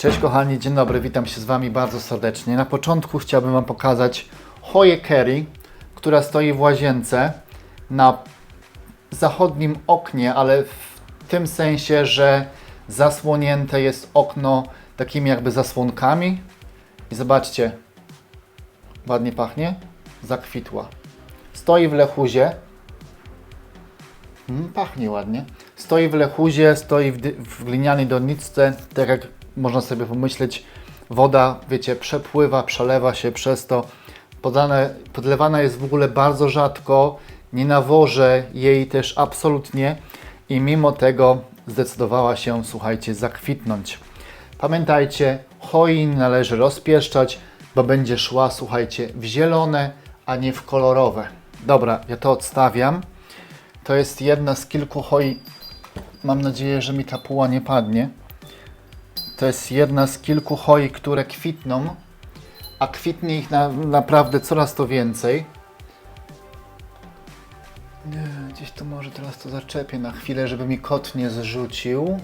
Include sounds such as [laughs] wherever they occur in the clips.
Cześć kochani, dzień dobry, witam się z Wami bardzo serdecznie. Na początku chciałbym Wam pokazać choję Kerry, która stoi w łazience na zachodnim oknie, ale w tym sensie, że zasłonięte jest okno takimi jakby zasłonkami. I zobaczcie, ładnie pachnie, zakwitła. Stoi w lechuzie, Mm, pachnie ładnie. Stoi w lechuzie, stoi w, w glinianej doniczce, tak jak można sobie pomyśleć, woda, wiecie, przepływa, przelewa się przez to. Podane, podlewana jest w ogóle bardzo rzadko, nie nawożę jej też absolutnie i mimo tego zdecydowała się, słuchajcie, zakwitnąć. Pamiętajcie, choin należy rozpieszczać, bo będzie szła, słuchajcie, w zielone, a nie w kolorowe. Dobra, ja to odstawiam. To jest jedna z kilku hoi. Mam nadzieję, że mi ta puła nie padnie. To jest jedna z kilku hoi, które kwitną, a kwitnie ich na, naprawdę coraz to więcej. Nie, gdzieś tu może teraz to zaczepię na chwilę, żeby mi kot nie zrzucił.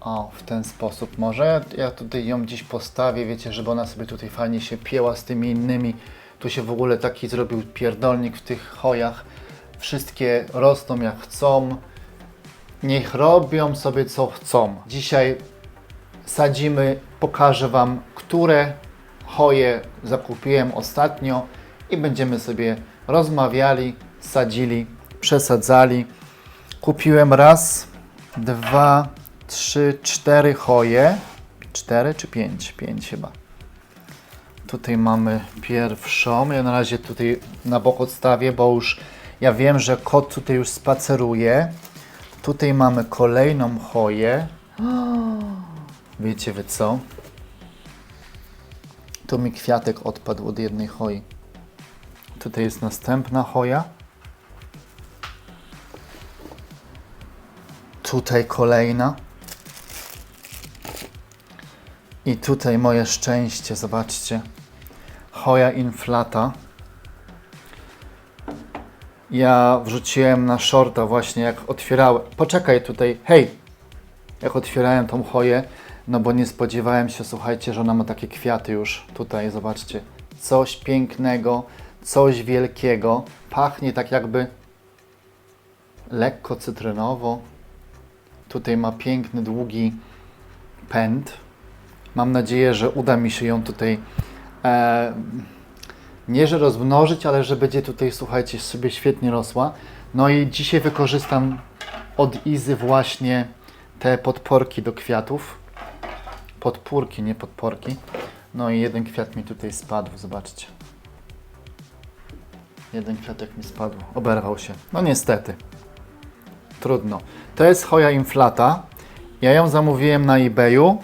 O, w ten sposób może. Ja tutaj ją gdzieś postawię, wiecie, żeby ona sobie tutaj fajnie się pięła z tymi innymi. Tu się w ogóle taki zrobił pierdolnik w tych chojach. Wszystkie rosną jak chcą. Niech robią sobie co chcą. Dzisiaj sadzimy, pokażę Wam, które choje zakupiłem ostatnio i będziemy sobie rozmawiali, sadzili, przesadzali. Kupiłem raz, dwa, trzy, cztery choje. Cztery czy pięć? Pięć chyba. Tutaj mamy pierwszą. Ja na razie tutaj na bok odstawię, bo już ja wiem, że kot tutaj już spaceruje. Tutaj mamy kolejną choję. Wiecie wy co? Tu mi kwiatek odpadł od jednej choi. Tutaj jest następna choja. Tutaj kolejna. I tutaj moje szczęście, zobaczcie. Choja inflata. Ja wrzuciłem na shorta właśnie jak otwierałem. Poczekaj tutaj, hej! Jak otwierałem tą choję, no bo nie spodziewałem się, słuchajcie, że ona ma takie kwiaty już tutaj, zobaczcie. Coś pięknego, coś wielkiego. Pachnie tak jakby lekko cytrynowo. Tutaj ma piękny, długi pęd. Mam nadzieję, że uda mi się ją tutaj e, nie, że rozmnożyć, ale że będzie tutaj, słuchajcie, sobie świetnie rosła. No i dzisiaj wykorzystam od Izy właśnie te podporki do kwiatów. Podpórki, nie podporki. No i jeden kwiat mi tutaj spadł, zobaczcie. Jeden kwiatek mi spadł, oberwał się. No niestety. Trudno. To jest choja inflata. Ja ją zamówiłem na eBayu.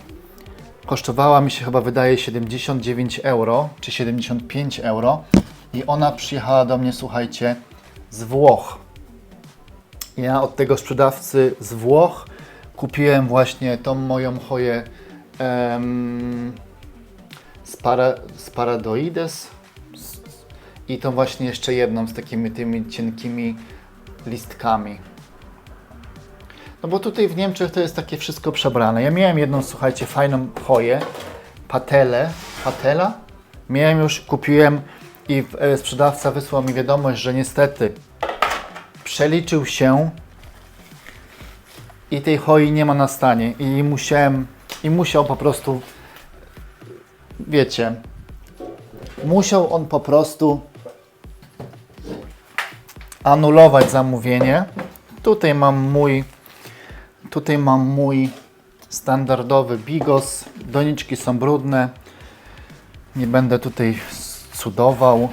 Kosztowała mi się chyba wydaje 79 euro, czy 75 euro. I ona przyjechała do mnie, słuchajcie, z Włoch. Ja od tego sprzedawcy z Włoch kupiłem właśnie tą moją choję em, spara, Sparadoides i tą właśnie jeszcze jedną z takimi tymi cienkimi listkami. No bo tutaj w Niemczech to jest takie wszystko przebrane. Ja miałem jedną, słuchajcie, fajną choję, patelę, patela. Miałem już, kupiłem i e, sprzedawca wysłał mi wiadomość, że niestety przeliczył się i tej choi nie ma na stanie i musiałem, i musiał po prostu, wiecie, musiał on po prostu anulować zamówienie. Tutaj mam mój Tutaj mam mój standardowy bigos. Doniczki są brudne. Nie będę tutaj cudował.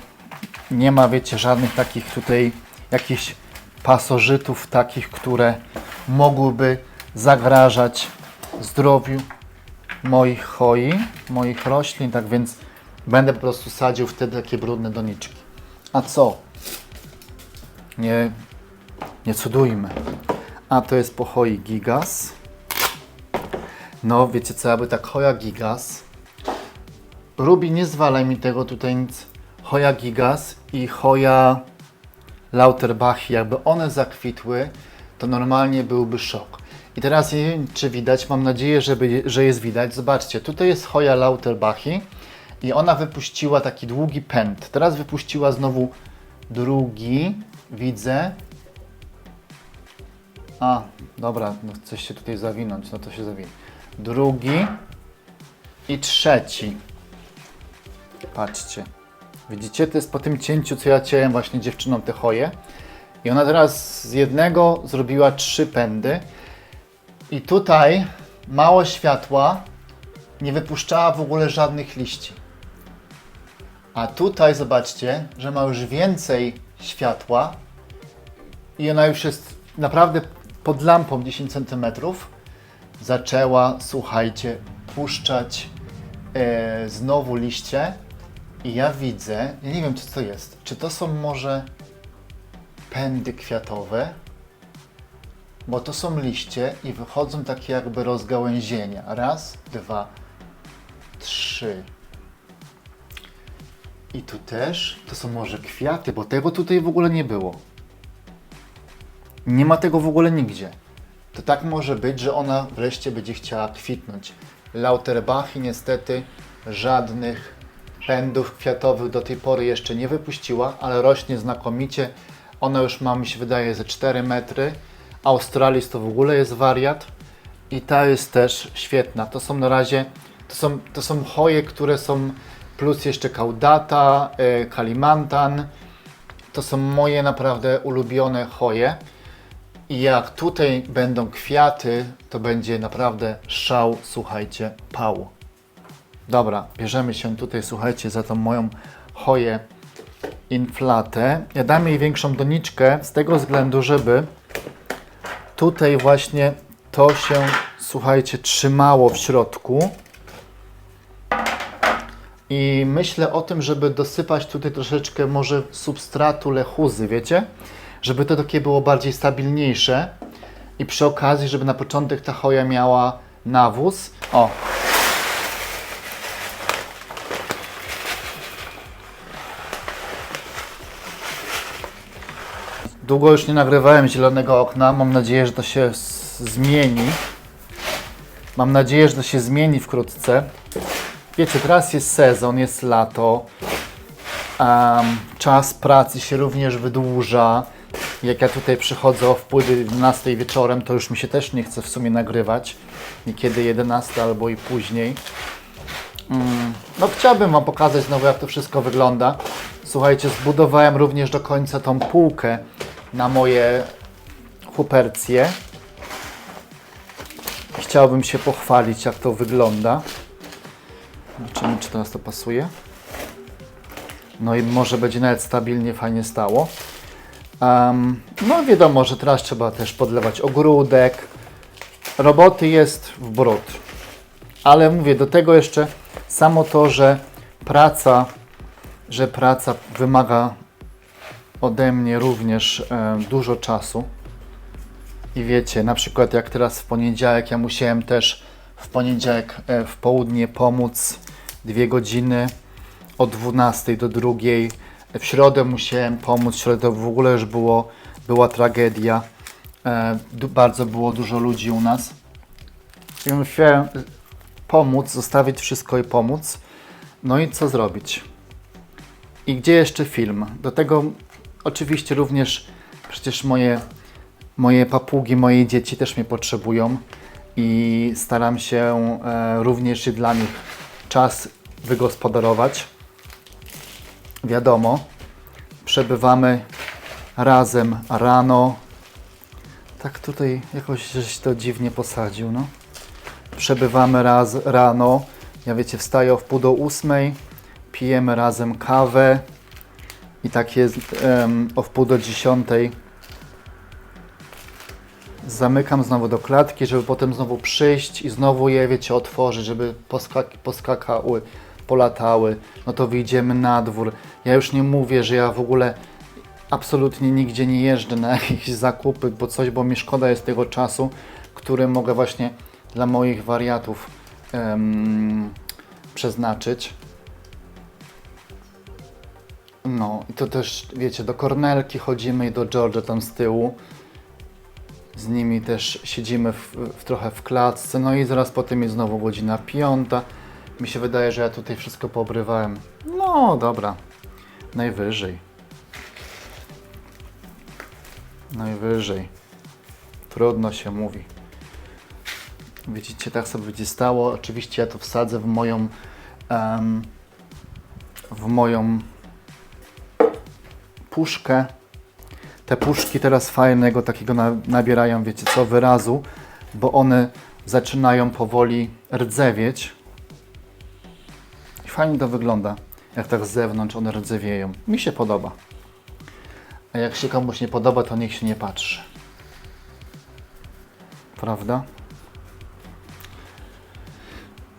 Nie ma, wiecie, żadnych takich tutaj jakichś pasożytów takich, które mogłyby zagrażać zdrowiu moich choi, moich roślin, tak więc będę po prostu sadził wtedy takie brudne doniczki. A co? Nie, nie cudujmy. A to jest po choi gigas. No, wiecie co, aby tak choja gigas. Rubi, nie zwalaj mi tego tutaj nic. Choja gigas i choja Lauterbach, jakby one zakwitły, to normalnie byłby szok. I teraz nie wiem, czy widać, mam nadzieję, żeby, że jest widać. Zobaczcie, tutaj jest Hoja Lauterbachi i ona wypuściła taki długi pęd. Teraz wypuściła znowu drugi, widzę. A, dobra, no coś się tutaj zawinąć, no to się zawinie. Drugi i trzeci. Patrzcie. Widzicie, to jest po tym cięciu, co ja cięłem właśnie dziewczynom te hoje. I ona teraz z jednego zrobiła trzy pędy. I tutaj mało światła nie wypuszczała w ogóle żadnych liści. A tutaj zobaczcie, że ma już więcej światła i ona już jest naprawdę pod lampą 10 cm. Zaczęła, słuchajcie, puszczać e, znowu liście i ja widzę, ja nie wiem co to jest, czy to są może pędy kwiatowe, bo to są liście i wychodzą takie jakby rozgałęzienia. Raz, dwa, trzy. I tu też to są może kwiaty, bo tego tutaj w ogóle nie było. Nie ma tego w ogóle nigdzie. To tak może być, że ona wreszcie będzie chciała kwitnąć. Lauterbachi niestety żadnych pędów kwiatowych do tej pory jeszcze nie wypuściła, ale rośnie znakomicie. Ona już ma, mi się wydaje, ze 4 metry. Australis to w ogóle jest wariat. I ta jest też świetna. To są na razie, to są, to są hoje, które są, plus jeszcze kaudata, e, kalimantan. To są moje naprawdę ulubione hoje. I jak tutaj będą kwiaty, to będzie naprawdę szał, słuchajcie, pał. Dobra, bierzemy się tutaj, słuchajcie, za tą moją choję inflatę. Ja dam jej większą doniczkę z tego względu, żeby tutaj właśnie to się, słuchajcie, trzymało w środku. I myślę o tym, żeby dosypać tutaj troszeczkę może substratu lechuzy, wiecie? Żeby to takie było bardziej stabilniejsze. I przy okazji, żeby na początek ta choja miała nawóz. O, Długo już nie nagrywałem zielonego okna. Mam nadzieję, że to się zmieni. Mam nadzieję, że to się zmieni wkrótce. Wiecie, teraz jest sezon, jest lato. Em, czas pracy się również wydłuża. Jak ja tutaj przychodzę o wpływy 12 wieczorem, to już mi się też nie chce w sumie nagrywać. Niekiedy 11 albo i później. Mm, No chciałbym Wam pokazać znowu jak to wszystko wygląda. Słuchajcie, zbudowałem również do końca tą półkę na moje hupercje. Chciałbym się pochwalić jak to wygląda. Zobaczymy czy teraz to pasuje. No i może będzie nawet stabilnie, fajnie stało. Em, no wiadomo, że teraz trzeba też podlewać ogródek. Roboty jest w brud. Ale mówię, do tego jeszcze samo to, że praca, że praca wymaga ode mnie również e, dużo czasu. I wiecie, na przykład jak teraz w poniedziałek, ja musiałem też w poniedziałek e, w południe pomóc dwie godziny od 12 do 2. W środę musiałem pomóc, w środę to w ogóle już było, była tragedia. E, bardzo było dużo ludzi u nas. I musiałem pomóc, zostawić wszystko i pomóc. No i co zrobić? I gdzie jeszcze film? Do tego oczywiście również przecież moje, moje papugi, moje dzieci też mnie potrzebują i staram się e, również i dla nich czas wygospodarować. Wiadomo, przebywamy razem rano. Tak tutaj jakoś żeś to dziwnie posadził, no. Przebywamy raz rano. Ja wiecie, wstaję o wpół do ósmej, pijemy razem kawę i tak jest em, o wpół do dziesiątej. Zamykam znowu do klatki, żeby potem znowu przyjść i znowu je, wiecie, otworzyć, żeby poskak poskakały, polatały. No to wyjdziemy na dwór. Ja już nie mówię, że ja w ogóle absolutnie nigdzie nie jeżdżę na [laughs] jakieś zakupy, bo coś, bo mi szkoda jest tego czasu, który mogę właśnie dla moich wariatów em, przeznaczyć. No i to też, wiecie, do Kornelki chodzimy i do Georgia tam z tyłu. Z nimi też siedzimy w, w, trochę w klatce, no i zaraz potem jest znowu godzina piąta. Mi się wydaje, że ja tutaj wszystko poobrywałem. No dobra, najwyżej. Najwyżej. Trudno się mówi. Widzicie, tak sobie będzie stało. Oczywiście ja to wsadzę w moją em, w moją puszkę. Te puszki teraz fajnego takiego na, nabierają, wiecie co, wyrazu, bo one zaczynają powoli rdzewieć. Fajnie to wygląda, jak tak z zewnątrz one rdzewieją. Mi się podoba. A jak się komuś nie podoba, to niech się nie patrzy. Prawda?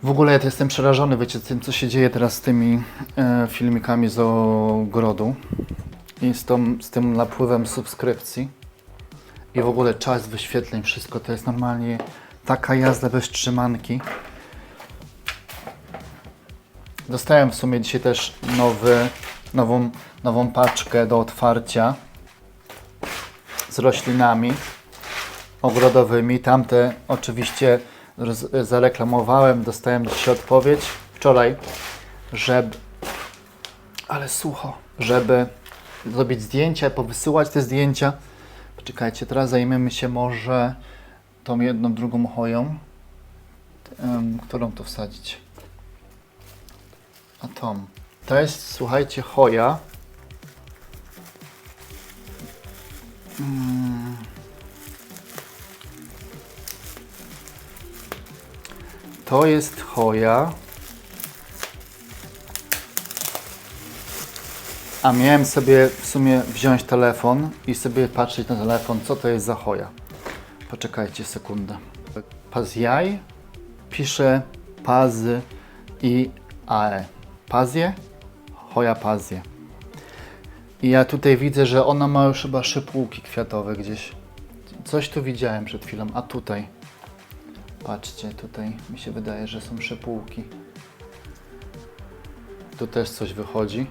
W ogóle ja jestem przerażony, wiecie, tym, co się dzieje teraz z tymi e, filmikami z ogrodu i z, tą, z tym napływem subskrypcji i w ogóle czas wyświetleń, wszystko to jest normalnie taka jazda bez trzymanki. Dostałem w sumie dzisiaj też nowy, nową, nową paczkę do otwarcia z roślinami ogrodowymi. Tamte oczywiście zareklamowałem, dostałem dzisiaj odpowiedź wczoraj, żeby, ale sucho, żeby zrobić zdjęcia, powysyłać te zdjęcia. Poczekajcie, teraz zajmiemy się może tą jedną, drugą choją, którą tu wsadzić. A. To jest, słuchajcie, choja. Mm. To jest choja. A miałem sobie w sumie wziąć telefon i sobie patrzeć na telefon, co to jest za choja. Poczekajcie sekundę. Pazjaj pisze pazy i ae. Pazje? Choja pazje. I ja tutaj widzę, że ona ma już chyba szypułki kwiatowe gdzieś. Coś tu widziałem przed chwilą, a tutaj. Patrzcie, tutaj mi się wydaje, że są szypułki. Tu też coś wychodzi.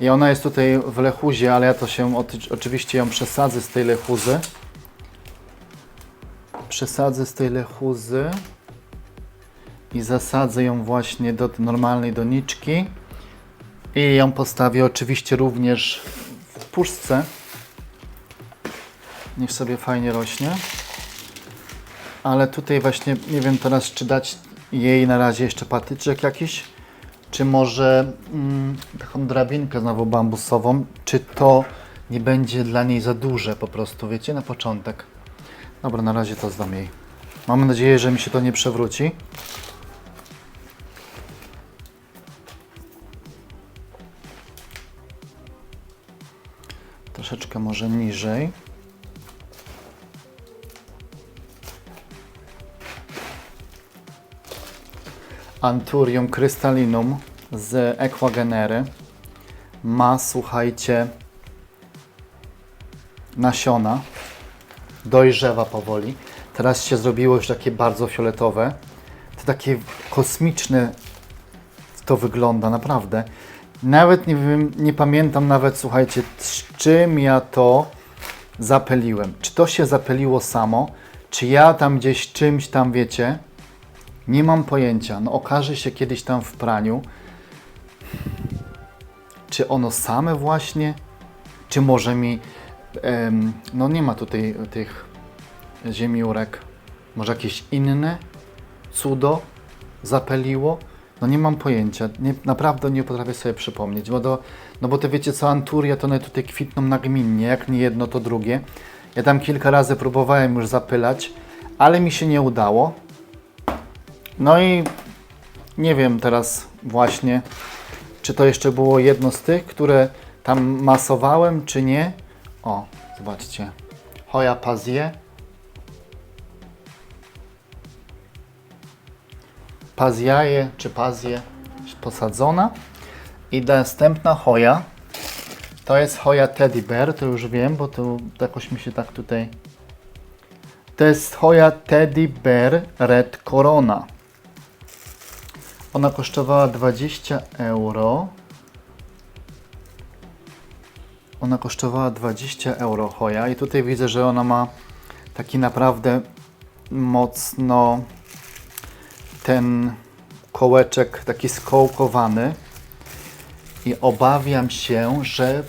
I ona jest tutaj w lechuzie, ale ja to się oczywiście ją przesadzę z tej lechuzy. Przesadzę z tej lechuzy i zasadzę ją właśnie do normalnej doniczki. I ją postawię oczywiście również w puszce. Niech sobie fajnie rośnie. Ale tutaj właśnie nie wiem teraz, czy dać jej na razie jeszcze patyczek jakiś, czy może mm, taką drabinkę znowu bambusową, czy to nie będzie dla niej za duże po prostu, wiecie, na początek. Dobra, na razie to zdam jej. Mam nadzieję, że mi się to nie przewróci. Troszeczkę może niżej. Anturium crystallinum z Equagenery ma, słuchajcie, nasiona. Dojrzewa powoli. Teraz się zrobiło już takie bardzo fioletowe. To takie kosmiczne to wygląda, naprawdę. Nawet nie wiem, nie pamiętam nawet, słuchajcie, z czym ja to zapeliłem. Czy to się zapeliło samo, czy ja tam gdzieś czymś tam, wiecie, nie mam pojęcia. No okaże się kiedyś tam w praniu, czy ono same właśnie, czy może mi, em, no nie ma tutaj tych ziemiórek, może jakieś inne cudo zapeliło? No nie mam pojęcia, nie, naprawdę nie potrafię sobie przypomnieć, bo do, no bo to wiecie co, anturia to one tutaj kwitną nagminnie, jak nie jedno to drugie. Ja tam kilka razy próbowałem już zapylać, ale mi się nie udało. No i nie wiem teraz właśnie, czy to jeszcze było jedno z tych, które tam masowałem, czy nie. O, zobaczcie. Hoja Pazie. Pazjaje czy Pazje posadzona. I następna hoja to jest hoja Teddy Bear, to już wiem, bo to jakoś mi się tak tutaj... To jest hoja Teddy Bear Red Corona. Ona kosztowała 20 euro. Ona kosztowała 20 euro hoja i tutaj widzę, że ona ma taki naprawdę mocno ten kołeczek taki skołkowany i obawiam się, że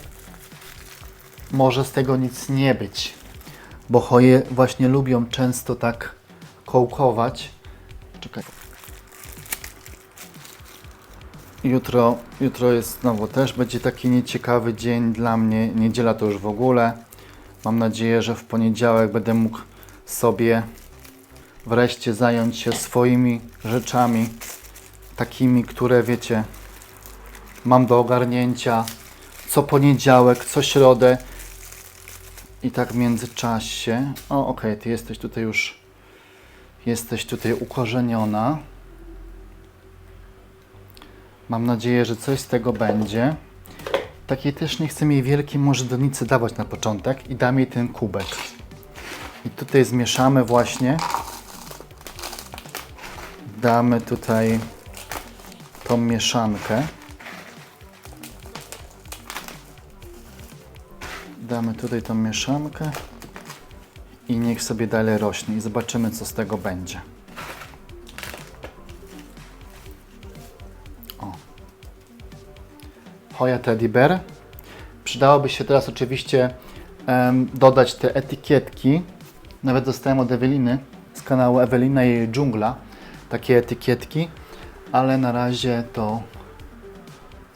może z tego nic nie być, bo choje właśnie lubią często tak kołkować. Czekaj. Jutro, jutro jest znowu też będzie taki nieciekawy dzień dla mnie. Niedziela to już w ogóle. Mam nadzieję, że w poniedziałek będę mógł sobie wreszcie zająć się swoimi rzeczami, takimi, które wiecie, mam do ogarnięcia co poniedziałek, co środę i tak w międzyczasie. O, okej, ty jesteś tutaj już, jesteś tutaj ukorzeniona. Mam nadzieję, że coś z tego będzie. Takiej też nie chcę jej wielkiej może donicy dawać na początek i dam jej ten kubek. I tutaj zmieszamy właśnie. Damy tutaj tą mieszankę. Damy tutaj tą mieszankę i niech sobie dalej rośnie i zobaczymy co z tego będzie. O. Hoja Teddy Bear. Przydałoby się teraz oczywiście dodać te etykietki. Nawet dostałem od Eweliny z kanału Ewelina i jej dżungla takie etykietki, ale na razie to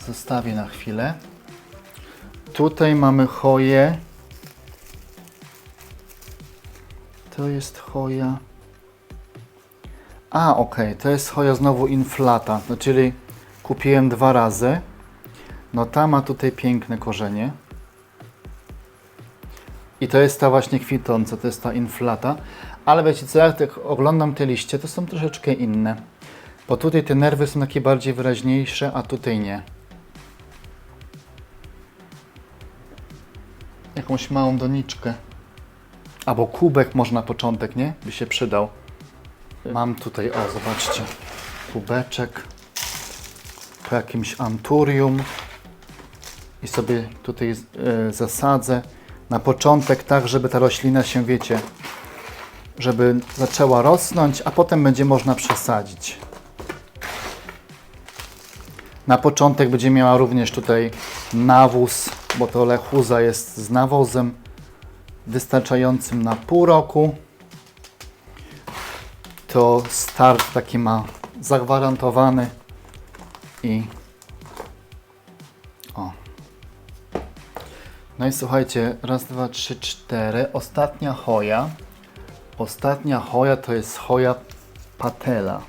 zostawię na chwilę. Tutaj mamy choję. To jest choja. A, okej, to jest choja znowu inflata, no, czyli kupiłem dwa razy. No ta ma tutaj piękne korzenie. I to jest ta właśnie kwitąca, to jest ta inflata. Ale wiecie co, jak oglądam te liście, to są troszeczkę inne. Bo tutaj te nerwy są takie bardziej wyraźniejsze, a tutaj nie. Jakąś małą doniczkę. Albo kubek może na początek, nie? By się przydał. Mam tutaj, o zobaczcie, kubeczek po jakimś anturium i sobie tutaj e, zasadzę na początek tak, żeby ta roślina się, wiecie, żeby zaczęła rosnąć, a potem będzie można przesadzić. Na początek będzie miała również tutaj nawóz, bo to lechuza jest z nawozem wystarczającym na pół roku. To start taki ma zagwarantowany i o. No i słuchajcie, raz, dwa, trzy, cztery. Ostatnia hoja. Ostatnia hoja to jest hoja patella.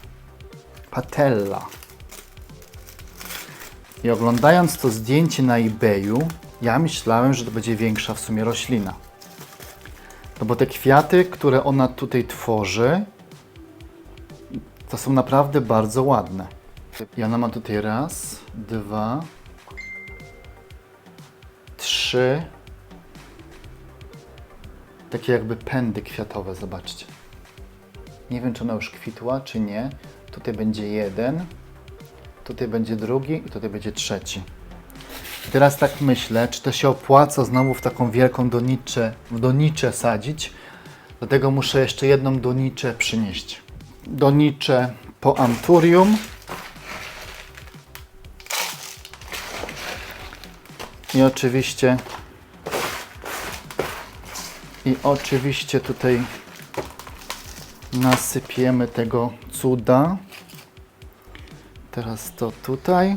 Patella. I oglądając to zdjęcie na eBayu, ja myślałem, że to będzie większa w sumie roślina. No bo te kwiaty, które ona tutaj tworzy, to są naprawdę bardzo ładne. I ona ma tutaj raz, dwa, trzy, takie jakby pędy kwiatowe, zobaczcie. Nie wiem, czy ona już kwitła, czy nie. Tutaj będzie jeden, tutaj będzie drugi i tutaj będzie trzeci. I teraz tak myślę, czy to się opłaca znowu w taką wielką doniczę, w doniczę sadzić. Dlatego muszę jeszcze jedną doniczę przynieść. Doniczę po anturium. I oczywiście i oczywiście tutaj nasypiemy tego cuda. Teraz to tutaj.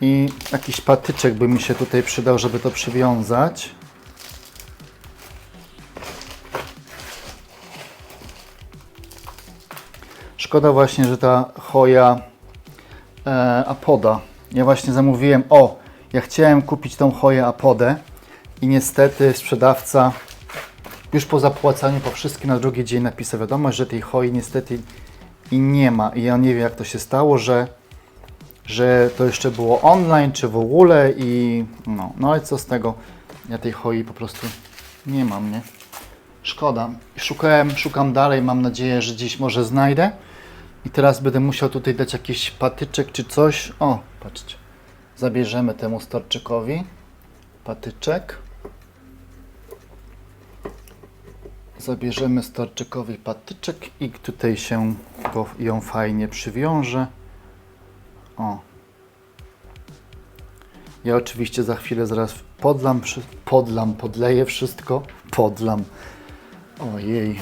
I jakiś patyczek by mi się tutaj przydał, żeby to przywiązać. Szkoda właśnie, że ta choja e, apoda. Ja właśnie zamówiłem, o, ja chciałem kupić tą choję apodę i niestety sprzedawca już po zapłacaniu po wszystkim na drugi dzień napisał wiadomość, że tej choi niestety i nie ma. I ja nie wiem jak to się stało, że, że to jeszcze było online czy w ogóle i no, no ale co z tego, ja tej choi po prostu nie mam, nie? Szkoda. Szukałem, szukam dalej, mam nadzieję, że dziś może znajdę. I teraz będę musiał tutaj dać jakiś patyczek czy coś. O, patrzcie. Zabierzemy temu storczykowi patyczek. Zabierzemy storczykowi patyczek i tutaj się go, ją fajnie przywiąże. O. Ja oczywiście za chwilę zaraz podlam, podlam, podleję wszystko. Podlam. Ojej.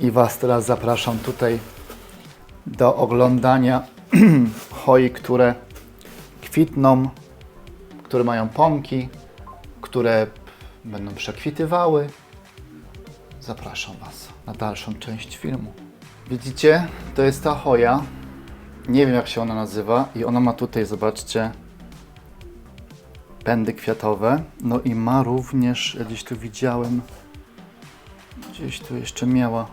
I Was teraz zapraszam tutaj do oglądania [clears throat] hoi, które kwitną, które mają pąki, które będą przekwitywały. Zapraszam Was na dalszą część filmu. Widzicie, to jest ta hoja. Nie wiem jak się ona nazywa i ona ma tutaj, zobaczcie, pędy kwiatowe. No i ma również, gdzieś tu widziałem, gdzieś tu jeszcze miała.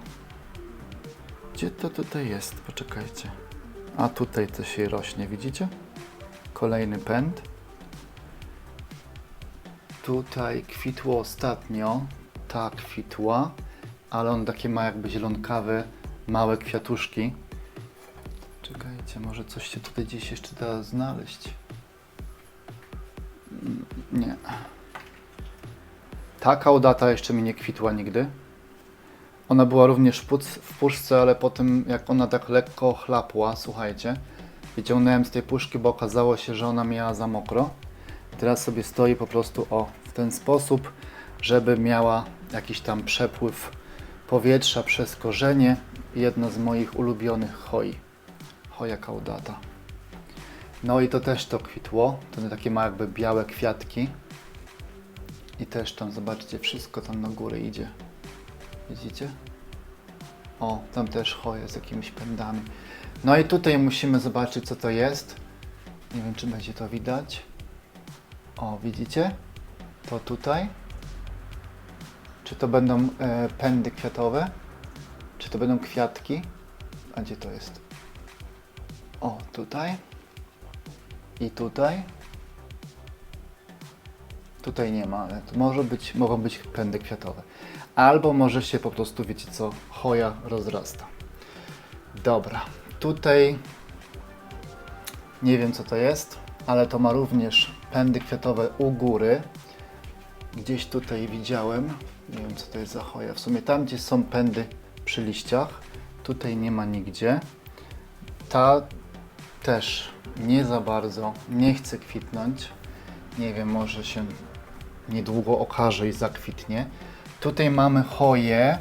Gdzie to tutaj jest? Poczekajcie. A tutaj coś jej rośnie, widzicie? Kolejny pęd. Tutaj kwitło ostatnio, ta kwitła, ale on takie ma jakby zielonkawe, małe kwiatuszki. Czekajcie, może coś się tutaj gdzieś jeszcze da znaleźć. Mm, Nie. Ta kaudata jeszcze mi nie kwitła nigdy. Ona była również w, w puszce, ale potem jak ona tak lekko chlapła, słuchajcie, wyciągnąłem z tej puszki, bo okazało się, że ona miała za mokro. Teraz sobie stoi po prostu o w ten sposób, żeby miała jakiś tam przepływ powietrza przez korzenie. Jedna z moich ulubionych hoi. Hoja caudata. No i to też to kwitło. To takie ma jakby białe kwiatki. I też tam, zobaczcie, wszystko tam na górę idzie. Widzicie? O, tam też hoja z jakimiś pędami. No i tutaj musimy zobaczyć, co to jest. Nie wiem, czy będzie to widać. O, widzicie? To tutaj. Czy to będą e, pędy kwiatowe? Czy to będą kwiatki? A gdzie to jest? O, tutaj. I tutaj. Tutaj nie ma, ale to może być, mogą być pędy kwiatowe. Albo może się po prostu, wiecie co, choja rozrasta. Dobra, tutaj nie wiem co to jest, ale to ma również pędy kwiatowe u góry. Gdzieś tutaj widziałem, nie wiem co to jest za choja. W sumie tam, gdzie są pędy przy liściach, tutaj nie ma nigdzie. Ta też nie za bardzo, nie chce kwitnąć. Nie wiem, może się niedługo okaże i zakwitnie. Tutaj mamy choję.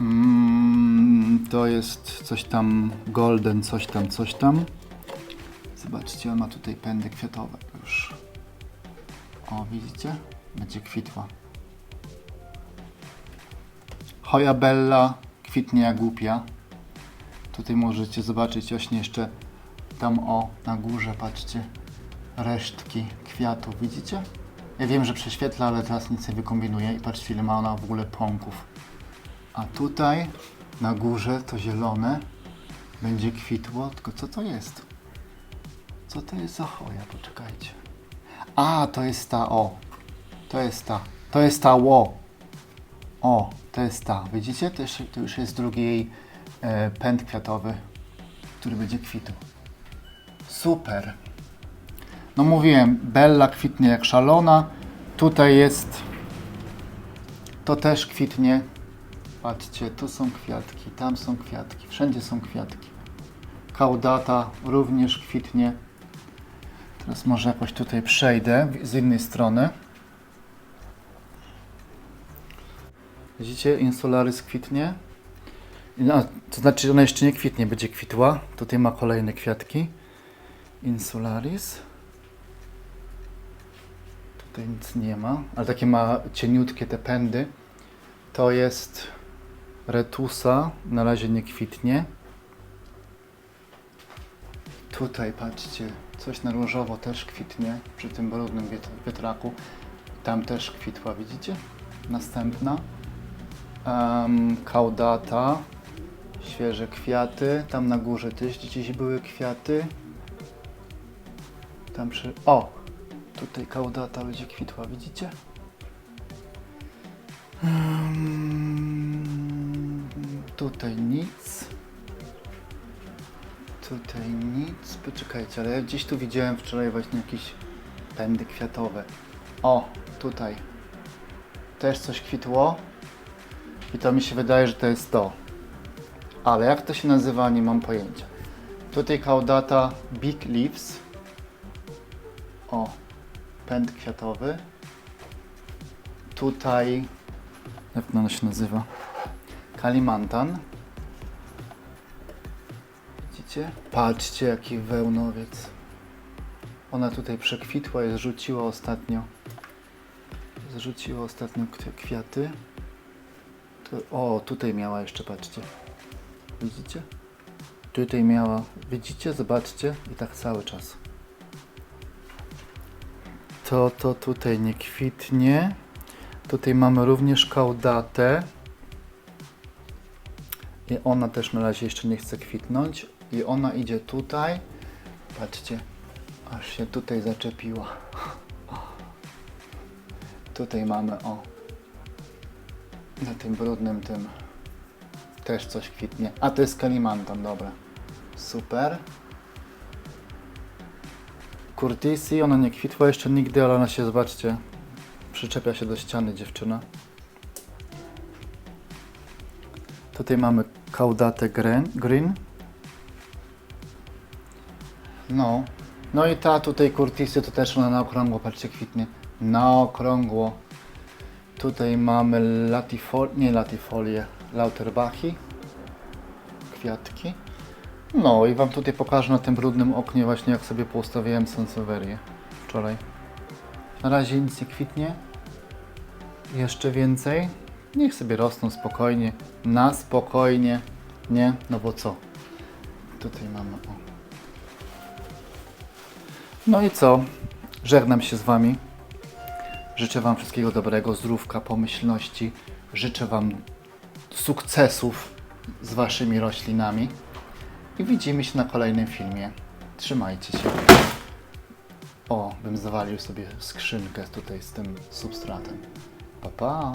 Mm, to jest coś tam golden, coś tam, coś tam. Zobaczcie, on ma tutaj pędy kwiatowe już. O, widzicie? Będzie kwitła. Hoja bella kwitnie jak głupia. Tutaj możecie zobaczyć właśnie jeszcze tam o, na górze, patrzcie, resztki kwiatów, widzicie? Ja wiem, że prześwietla, ale teraz nic nie wykombinuję i patrzcie ile ma ona w ogóle pąków. A tutaj na górze to zielone będzie kwitło, tylko co to jest? Co to jest za choja? Poczekajcie. A, to jest ta, o. To jest ta. To jest ta ło. O, to jest ta. Widzicie? To już, to już jest drugi jej e, pęd kwiatowy, który będzie kwitł. Super. No mówiłem, Bella kwitnie jak szalona. Tutaj jest. To też kwitnie. Patrzcie, tu są kwiatki, tam są kwiatki, wszędzie są kwiatki. Kaudata również kwitnie. Teraz może jakoś tutaj przejdę z innej strony. Widzicie, Insularis kwitnie. No, to znaczy, ona jeszcze nie kwitnie, będzie kwitła. Tutaj ma kolejne kwiatki. Insularis. Tutaj nic nie ma, ale takie ma cieniutkie te pędy. To jest Retusa, na razie nie kwitnie. Tutaj patrzcie, coś na różowo też kwitnie przy tym brudnym wiet- wiatraku. Tam też kwitła, widzicie? Następna. Um, kaudata, świeże kwiaty. Tam na górze też gdzieś były kwiaty. Tam przy... O! Tutaj kaudata będzie kwitła, widzicie? Um, tutaj nic. Tutaj nic. Poczekajcie, ale ja gdzieś tu widziałem wczoraj właśnie jakieś pędy kwiatowe. O, tutaj. też coś kwitło. I to mi się wydaje, że to jest to. Ale jak to się nazywa, nie mam pojęcia. Tutaj kaudata Big Leaves. O, pęd kwiatowy. Tutaj, jak ona się nazywa? Kalimantan. Widzicie? Patrzcie, jaki wełnowiec. Ona tutaj przekwitła i zrzuciła ostatnio. Zrzuciła ostatnio kwi- kwiaty. O, tutaj miała jeszcze, patrzcie. Widzicie? Tutaj miała, widzicie? Zobaczcie. I tak cały czas. To, to tutaj nie kwitnie. Tutaj mamy również kaudatę. I ona też na razie jeszcze nie chce kwitnąć. I ona idzie tutaj. Patrzcie, aż się tutaj zaczepiła. [laughs] Tutaj mamy, o, na tym brudnym tym też coś kwitnie. A to jest kalimantan, dobra. Super. Curtisi, ona nie kwitła jeszcze nigdy, ale ona się, zobaczcie, przyczepia się do ściany dziewczyna. Tutaj mamy kaudatę green. green. No. No i ta tutaj Curtisy to też ona na okrągło, patrzcie, kwitnie. Na okrągło. Tutaj mamy latifol... nie latifolię, lauterbachi. Kwiatki. No i Wam tutaj pokażę na tym brudnym oknie właśnie jak sobie poustawiałem sanseverię wczoraj. Na razie nic nie kwitnie. Jeszcze więcej. Niech sobie rosną spokojnie. Na spokojnie. Nie? No bo co? Tutaj mamy o. No i co? Żegnam się z Wami. Życzę Wam wszystkiego dobrego, zdrówka, pomyślności. Życzę Wam sukcesów z Waszymi roślinami. I widzimy się na kolejnym filmie. Trzymajcie się. O, bym zawalił sobie skrzynkę tutaj z tym substratem. Pa, pa.